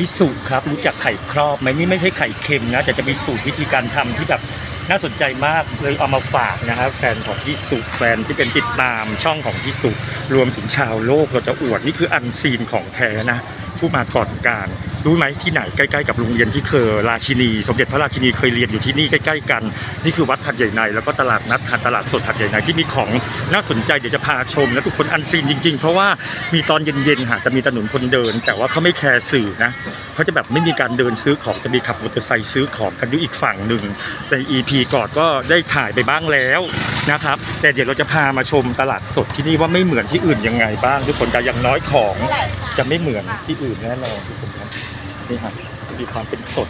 พิสุครับรู้จักไข่ครอบไหมนี่ไม่ใช่ไข่เค็มนะแต่จะมีสูตรวิธีการทำที่แบบน่าสนใจมากเลยเอามาฝากนะครับแฟนของพิสุแฟนที่เป็นติดตามช่องของพิสุรวมถึงชาวโลกเราจะอวดนี่คืออันซีนของแท้นะผู้มาก่อนการ รู้ไหมที่ไหนใกล้ๆกับโรงเรียนที่เคยราชินี สมเด็จพระราชินีเคยเรียนอยู่ที่นี่ใกล้ๆกัน นี่คือวัดหัดใหญ่ในแล้วก็ตลาดนัดหัดตลาดสดหัดใหญ่ในที่มีของน่าสนใจเดี๋ยวจะพาชมและทุกคนอันซีนจริง ๆ เพราะว่ามีตอนเย็นๆค่ะจะมีถนนคนเดิน แต่ว่าเขาไม่แคร์สื่อนะเขาจะแบบไม่มีการเดินซื้อของจะมีขับมอเตอร์ไซค์ซื้อของกันอยู่อีกฝั่งหนึ่งใน EP ก่อนก็ได้ถ่ายไปบ้างแล้วนะครับแต่เดี๋ยวเราจะพามาชมตลาดสดที่นี่ว่าไม่เหมือนที่อื่นยังไงบ้างทุกคนแต่อย่างน้อยของจะไม่เหมือนที่อื่นแน่นอนทุกคนครับ นี่ฮะมีความเป็นสด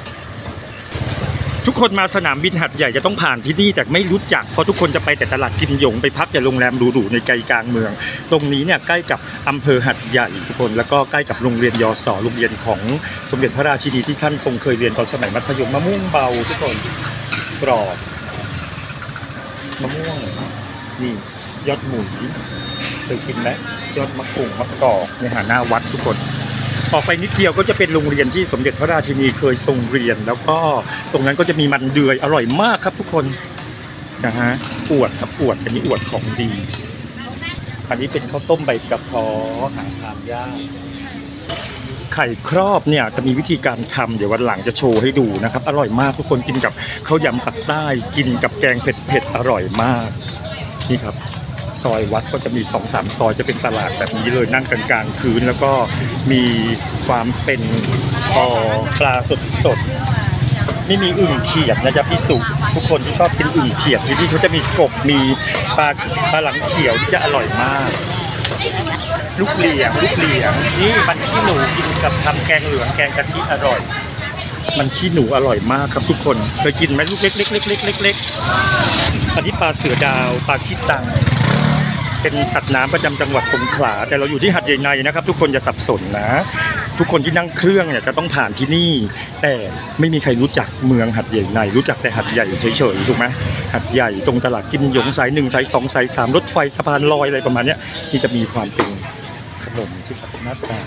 ทุกคนมาสนามบินหัดใหญ่จะต้องผ่านที่นี่แต่ไม่รู้จัก เพราะทุกคนจะไปแต่ตลาดกิมหยง ไปพักแต่โรงแรมหรูๆในใจกลางเมือง ตรงนี้เนี่ยใกล้กับอำเภอหัดใหญ่ทุกคนแล้วก็ใกล้กับโรงเรียนยศโรงเรียนของสมเด็จพระราชินีที่ท่านทรงเคยเรียนตอนสมัยมัธยมมะม่วงเบาทุกคนกรอบมะม่วงนี่ยอดหมุนเคยกินไหมยอดมะกรูดมะกอกในหาหน้าวัดทุกคน ออกไปนิดเดียวก็จะเป็นโรงเรียนที่สมเด็จพระราชินีเคยทรงเรียน แล้วก็ตรงนั้นก็จะมีมันเดือยอร่อยมากครับทุกคนนะฮะอวดครับอวดอันนี้อวดของดี อันนี้เป็นข้าวต้มใบกระเพาะหาทานยากไข่ครอบเนี่ยจะมีวิธีการทำเดี๋ยววันหลังจะโชว์ให้ดูนะครับ อร่อยมากทุกคนกินกับข้าวยำปักใต้ กินกับแกงเผ็ดๆอร่อยมากนี่ครับ ซอยวัดก็จะมีสองสามซอยจะเป็นตลาดแบบนี้เลยนั่งกลางๆคืน แล้วก็มีความเป็นพอปลาสดๆไม่มีอึ่งเขียดนะจ๊ะพี่สุทุกคนที่ชอบกินอึ่งเขียดที่นี่เขาจะมีกบมีปลาปลาหลังเขียวที่จะอร่อยมากลูกเหลียงลูกเหลียงนี่มันขี้หนูกินกับทำแกงเหลืองแกงกะทิอร่อย มันขี้หนูอร่อยมากครับทุกคนเคยกินไหมลูกเล็กๆเล็กๆเล็กๆอันนี้ปลาเสือดาวปลาขี้ตัง เป็นสัตว์น้ำประจำจังหวัดสงขลา แต่เราอยู่ที่หัดใหญ่ในนะครับ ทุกคนอย่าสับสนนะ ทุกคนที่นั่งเครื่องเนี่ยจะต้องผ่านที่นี่ แต่ไม่มีใครรู้จักเมืองหัดใหญ่ในรู้จักแต่หัดใหญ่เฉยๆถูกไหมหัดใหญ่ตรงตลาดกินหยงสายหนึ่งสายสองสายสามรถไฟสะพานลอยอะไรประมาณเนี้ยนี่จะมีความเป็นขนมที่เป็นหน้าตา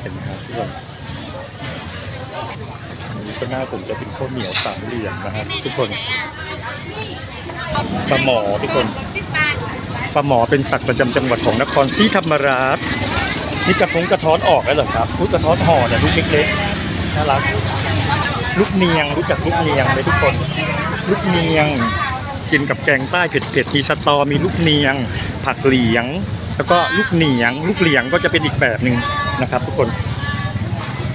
เห็นไหมครับทุกคนนี้ก็น่าสนใจเป็นข้าวเหนียวสามเหลี่ยมนะครับทุกคนปลาหมอทุกคน ปลาหมอเป็นสัตว์ประจำจังหวัดของนครศรีธรรมราชนี่กระทงกระท้อนออกแล้วเหรอครับลูกกระท้อนห่อเนี่ลูกเล็กๆน่ารักลูกเนียงรู้จักลูกเนียงไหมทุกคน ลูกเนียงกินกับแกงใต้เผ็ดๆมีสตอมีลูกเนียง ผักเหลียง แล้วก็ลูกเหนียง ลูกเหลียงก็จะเป็นอีกแบบหนึ่งนะครับ ทุกคน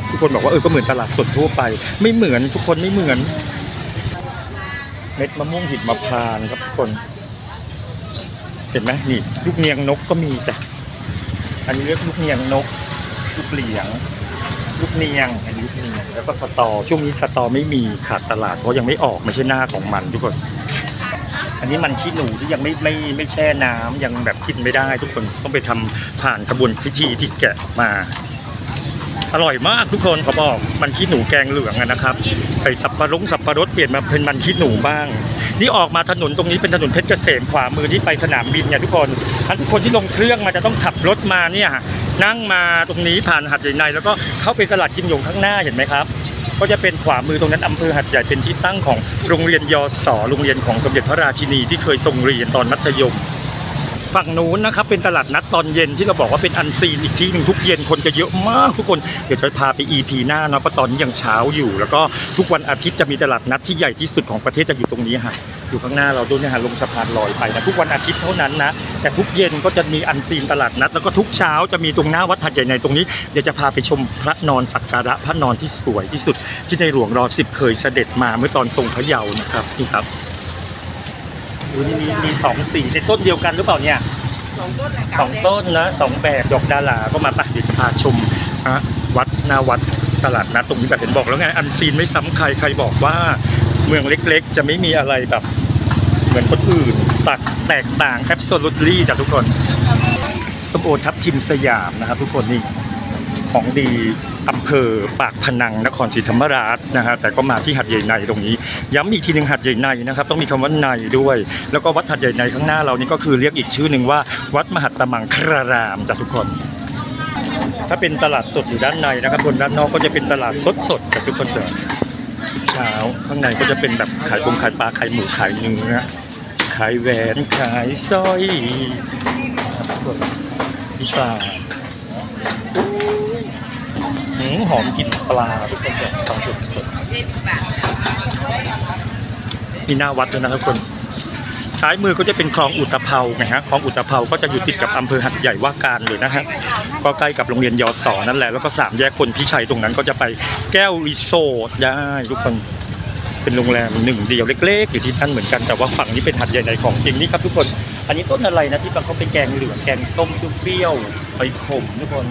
ทุกคนบอกว่าเออก็เหมือนตลาดสดทั่วไป ไม่เหมือนทุกคนไม่เหมือน เม็ดมะม่วงหิมพานต์ครับทุกคน เห็นไหมนี่ลูกเนียงนกก็มีจ้ะอันนี้เรียกลูกเนียงนก ลูกเหลียง ลูกเนียงอันนี้ลูกเนียงแล้วก็สตอช่วงนี้สตอไม่มีขาดตลาดเพราะยังไม่ออกไม่ใช่หน้าของมันทุกคน อันนี้มันขี้หนูที่ยังไม่ไม่ไม่แช่น้ำยังแบบกินไม่ได้ ทุกคนต้องไปทำผ่านกระบวนพิธีที่แกะมา อร่อยมากทุกคนขาบอกมันขี้หนูแกงเหลืองนะครับ ใส่สับปะรดสับปะรดเปลี่ยนมาเป็นมันขี้หนูบ้าง นี่ออกมาถนนตรงนี้เป็นถนนเพชรเกษมขวามือที่ไปสนามบินเนี่ยทุกคนท่านทุกคนที่ลงเครื่องมาจะต้องขับรถมาเนี่ยนั่งมาตรงนี้ผ่านหัดใหญ่ใน แล้วก็เข้าไปสลัดกินหยงข้างหน้าเห็นไหมครับ ก็จะเป็นขวามือตรงนั้นอำเภอหัดใหญ่เป็นที่ตั้งของโรงเรียนยศโรงเรียนของสมเด็จพระราชินีที่เคยทรงเรียนตอนมัธยม ฝั่งนู้นนะครับเป็นตลาดนัดตอนเย็นที่เราบอกว่าเป็นอันซีนอีกที่หนึ่งทุกเย็นคนจะเยอะมากทุกคนเดี๋ยวจะพาไป EP หน้าเนาะเพราะตอนนี้ยังเช้าอยู่ แล้วก็ทุกวันอาทิตย์จะมีตลาดนัดที่ใหญ่ที่สุดของประเทศจะอยู่ตรงนี้ฮะอยู่ข้างหน้าเราด้วยนี่ยฮะลงสะพานลอยไปนะทุกวันอาทิตย์เท่านั้นนะแต่ทุกเย็นก็จะมีอันซีนตลาดนัด แล้วก็ทุกเช้าจะมีตรงหน้าวัดหัดใหญ่ในตรงนี้เดี๋ยวจะพาไปชมพระนอนสักการะพระนอนที่สวยที่สุด ที่ในหลวงรอสิบเคยเสด็จมาเมื่อตอนทรงพระเยาว์นะครับนี่ครับ ดูนี่มีมีสองสีในต้นเดียวกันหรือเปล่าเนี่ยสองต้นนะสองต้นนะสองแบบดอกดาราก็มาปะเดี๋ยวจะพาชมฮะวัดหนาวัดตลาดนัดตรงนี้แบบเห็นบอกแล้วไงอันซีนไม่ซ้ำใครใครบอกว่าเมืองเล็กๆ จะไม่มีอะไรแบบ เหมือนคนอื่นตักแตกต่างแอบโซลูตลี่จากทุกคนส้มโอทับทิมสยามนะครับทุกคนนี่ของดี อำเภอปากพนังนครศรีธรรมราชนะฮะแต่ก็มาที่หัดใหญ่ในตรงนี้ ย้ำอีกทีหนึ่งหัดใหญ่ในนะครับ ต้องมีคำว่าในด้วย แล้วก็วัดหัดใหญ่ในข้างหน้าเรานี่ก็คือเรียกอีกชื่อหนึ่งว่า วัดมหัตตมังครารามจ้ะทุกคน ถ้าเป็นตลาดสดอยู่ด้านในนะครับบนด้านนอกก็จะเป็นตลาดสดสดๆกับทุกคนจะเช้าข้างในก็จะเป็นแบบขายปงขายปลาขายหมูขายเนื้อขายแหวนขายสร้อยมีปลา หอมกลิ่นปลาทุกคนจะปลาสดสดมีหน้าวัดด้วยนะทุกคน ซ้ายมือก็จะเป็นคลองอุตภเปานะฮะคลองอุตภเปาก็จะอยู่ติดกับอำเภอหัดใหญ่ว่าการเลยนะฮะก็ใกล้กับโรงเรียนยศนั่นแหละแล้วก็สามแยกคนพิชัยตรงนั้นก็จะไปแก้วรีโซร์ทได้ทุกคนเป็นโรงแรมหนึ่งเดียวเล็กๆอยู่ที่นั่นเหมือนกันแต่ว่าฝั่งนี้เป็นหัดใหญ่ในของจริงนี่ครับทุกคน อันนี้ต้นอะไรนะที่เขาเป็นแกงเหลืองแกงส้มเปรี้ยวไปขมทุกคน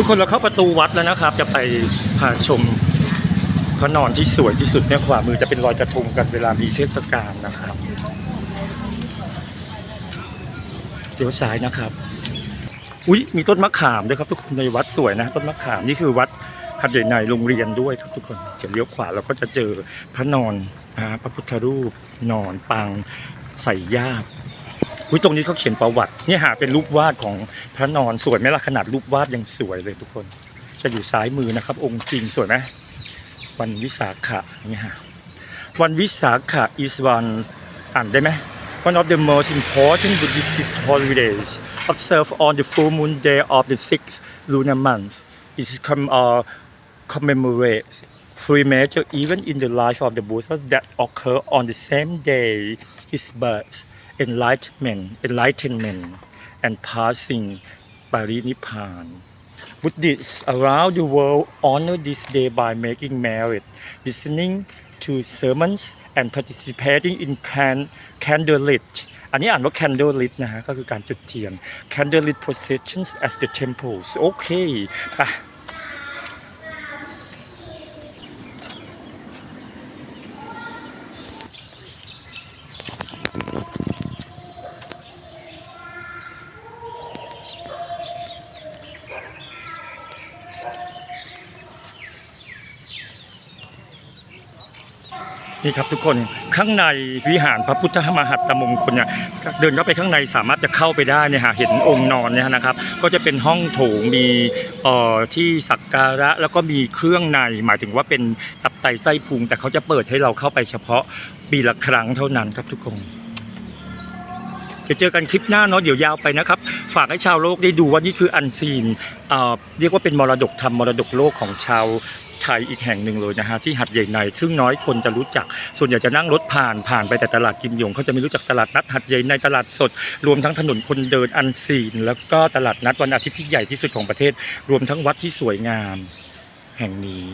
ทุกคนเราเข้าประตูวัดแล้วนะครับ จะไปพาชมพระนอนที่สวยที่สุดเนี่ยขวามือจะเป็นรอยกระทงกันเวลามีเทศกาลนะครับเดี๋ยวซ้ายนะครับ อุ๊ยมีต้นมะขามด้วยครับ ทุกคนในวัดสวยนะ ต้นมะขามนี่คือวัดหัดใหญ่ในโรงเรียนด้วยครับทุกคนเดี๋ยวเลี้ยวขวาเราก็จะเจอพระนอนนะฮะพระพุทธรูปนอนปางใส่ญาติ อุ๊ยตรงนี้เขาเขียนประวัติเนี่ยหาเป็นรูปวาดของพระนอนสวยไหมล่ะขนาดรูปวาดยังสวยเลยทุกคน จะอยู่ซ้ายมือนะครับ องค์จริงสวยไหมวันวิสาขะเนี่ยฮะวันวิสาขะ is one อ่านได้ไหม one of the most important Buddhist holidays observed on the full moon day of the sixth lunar month it is com- uh, commemorates three major events in the life of the Buddha that occur on the same day his birth enlightenment enlightenment and passing parinippan Buddhists around the world honor this day by making merit, listening to sermons, and participating in can candlelit อันนี้อ่านว่า candlelit นะฮะ ก็คือการจุดเทียน candlelit processions at the temples โอเคไป นี่ครับทุกคนข้างในวิหารพระพุทธมหัตตมงคลเนี่ยเดินเข้าไปข้างในสามารถจะเข้าไปได้เนี่ยฮะเห็นองค์นอนเนี่ยนะครับ ก็จะเป็นห้องโถงมีเอ่อที่สักการะแล้วก็มีเครื่องในหมายถึงว่าเป็นตับไตไส้พุงแต่เขาจะเปิดให้เราเข้าไปเฉพาะปีละครั้งเท่านั้นครับทุกคนจะเจอกันคลิปหน้าเนาะเดี๋ยวยาวไปนะครับ ฝากให้ชาวโลกได้ดูว่านี่คืออันซีนเอ่อเรียกว่าเป็นมรดกธรรมมรดกโลกของชาว ไทยอีกแห่งหนึ่งเลยนะฮะที่หัดใหญ่ใน ซึ่งน้อยคนจะรู้จัก ส่วนใหญ่จะนั่งรถผ่านผ่านไปแต่ตลาดกิมหยงเขาจะไม่รู้จักตลาดนัดหัดใหญ่ในตลาดสด รวมทั้งถนนคนเดินอันซีน แล้วก็ตลาดนัดวันอาทิตย์ที่ใหญ่ที่สุดของประเทศ รวมทั้งวัดที่สวยงาม แห่งนี้